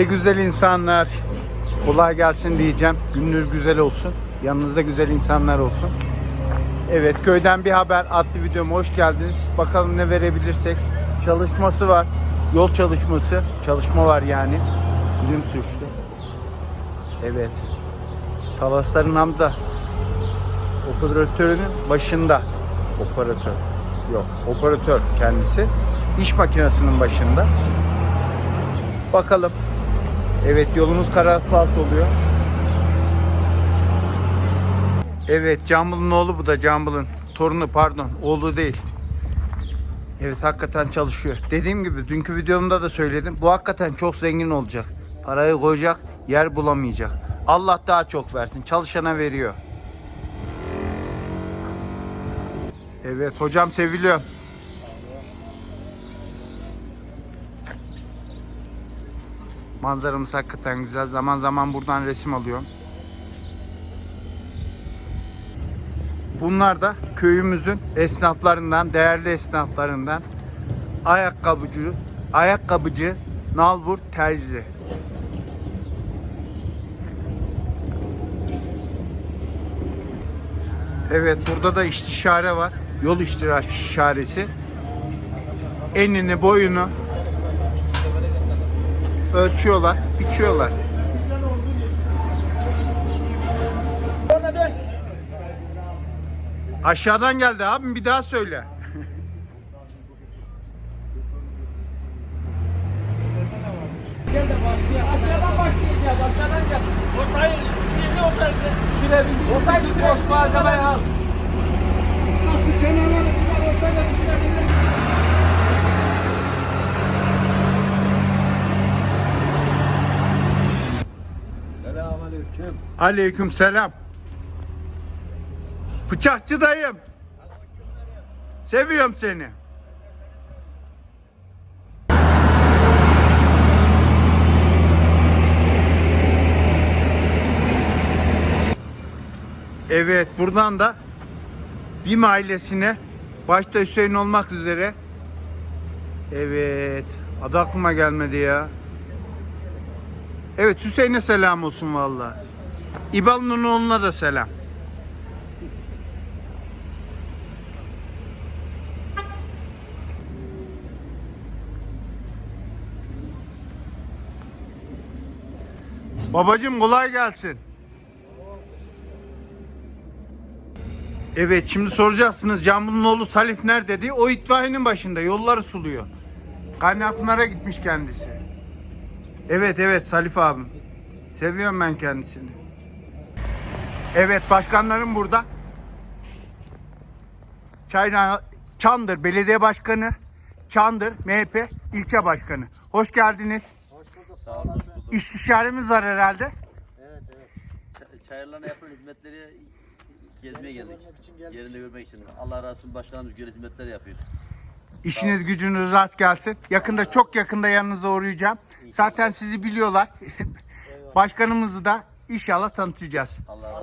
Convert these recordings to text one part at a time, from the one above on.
Ve güzel insanlar kolay gelsin diyeceğim. Gününüz güzel olsun. Yanınızda güzel insanlar olsun. Evet köyden bir haber adlı videoma hoş geldiniz. Bakalım ne verebilirsek. Çalışması var. Yol çalışması. Çalışma var yani. Dilim sürçtü. Evet. Talasların Hamza. Operatörünün başında. Operatör. Yok. Operatör kendisi. İş makinesinin başında. Bakalım. Evet yolumuz kara asfalt oluyor. Evet Cambıl'ın oğlu bu da Cambıl'ın torunu pardon oğlu değil. Evet hakikaten çalışıyor. Dediğim gibi dünkü videomda da söyledim. Bu hakikaten çok zengin olacak. Parayı koyacak yer bulamayacak. Allah daha çok versin. Çalışana veriyor. Evet hocam seviliyor. Manzaramız hakikaten güzel. Zaman zaman buradan resim alıyorum. Bunlar da köyümüzün esnaflarından, değerli esnaflarından ayakkabıcı, ayakkabıcı Nalbur Terzi. Evet burada da istişare var. Yol istişaresi. Enini boyunu ölçüyorlar, biçiyorlar. Aşağıdan geldi abim bir daha söyle. Gel de başlıyor. Aşağıdan başlayacağız. Aşağıdan gel. Ortayı şimdi ortayı düşürebildik. Ortayı düşürebildik. Kenarları çıkar ortaya düşürebildik. Selamünaleyküm. Aleyküm selam. Bıçakçı dayım. Seviyorum seni. Evet buradan da BİM ailesine başta Hüseyin olmak üzere Evet adı aklıma gelmedi ya. Evet Hüseyin'e selam olsun valla. İbal'ın oğluna da selam. Babacım kolay gelsin. Evet şimdi soracaksınız Cambul'un oğlu Salif nerede diye. O itfaiyenin başında yolları suluyor. Kaynakpınar'a gitmiş kendisi. Evet evet Salif abim. Seviyorum ben kendisini. Evet başkanlarım burada. Çayna Çandır Belediye Başkanı, Çandır MHP ilçe başkanı. Hoş geldiniz. Hoş bulduk. Sağ olasın. İstişaremiz var herhalde. Evet evet. Çayırlarına yapılan hizmetleri gezmeye geldik. Yerinde görmek için. Allah razı olsun başkanımız güzel hizmetler yapıyor. İşiniz gücünüz rast gelsin. Yakında çok yakında yanınıza uğrayacağım. Zaten sizi biliyorlar. Başkanımızı da inşallah tanıtacağız.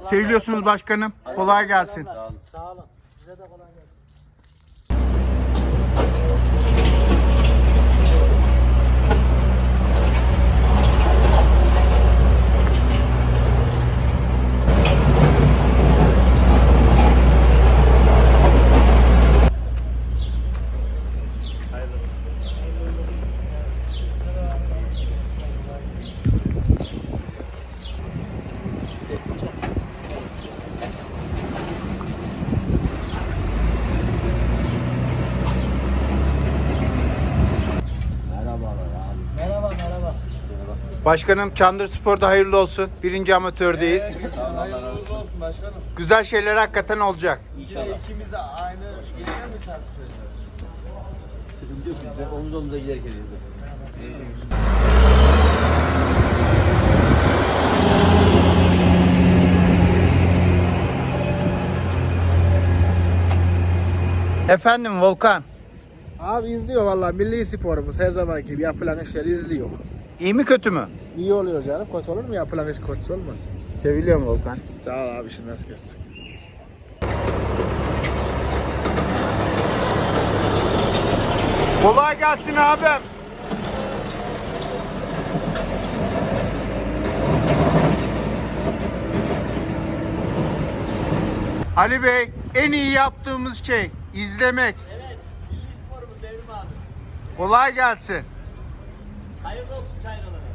Seviliyorsunuz başkanım. Kolay gelsin. Sağ olun. Başkanım Çandır Spor'da hayırlı olsun. Birinci amatördeyiz. Hayırlı olsun başkanım. Güzel şeyler hakikaten olacak. İnşallah. İkimiz de aynı yerine mi çarpışacağız? Sıkıntı yok bizde. Omuz omuza giderken yürüdük. Efendim Volkan. Abi izliyor vallahi milli sporumuz her zaman gibi yapılan işler izliyor. İyi mi kötü mü? İyi oluyor canım. Kötü olur mu? Yapılan iş kötüsü olmaz. Seviliyorum Volkan. Sağ ol abi şimdi nasıl geçsin. Kolay gelsin abim. Ali Bey en iyi yaptığımız şey izlemek. Evet. Milli sporumuz Devrim abi. Kolay gelsin. Hayırlı olsun çayralara.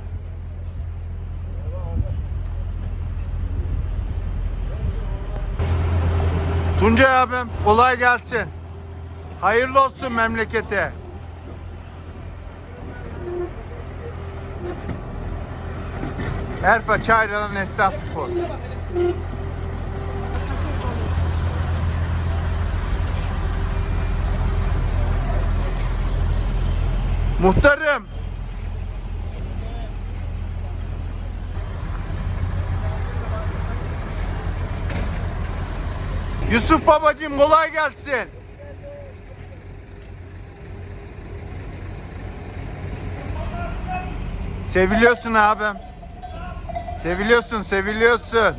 Tuncay abim kolay gelsin. Hayırlı olsun memlekete. Erfa Çayralan Esnaf Spor. Muhtarım. Yusuf babacığım kolay gelsin. Seviliyorsun abim. Seviliyorsun, seviliyorsun.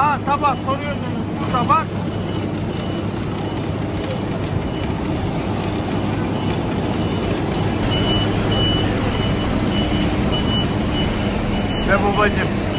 Aa sabah soruyordunuz burada bak. Ve babacım.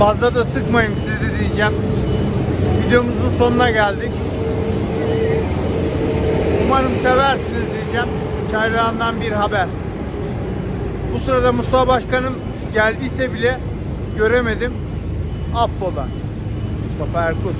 Fazla da sıkmayayım sizi diyeceğim. Videomuzun sonuna geldik. Umarım seversiniz diyeceğim. Çayırağından bir haber. Bu sırada Mustafa Başkanım geldiyse bile göremedim. Affola. Mustafa Erkut.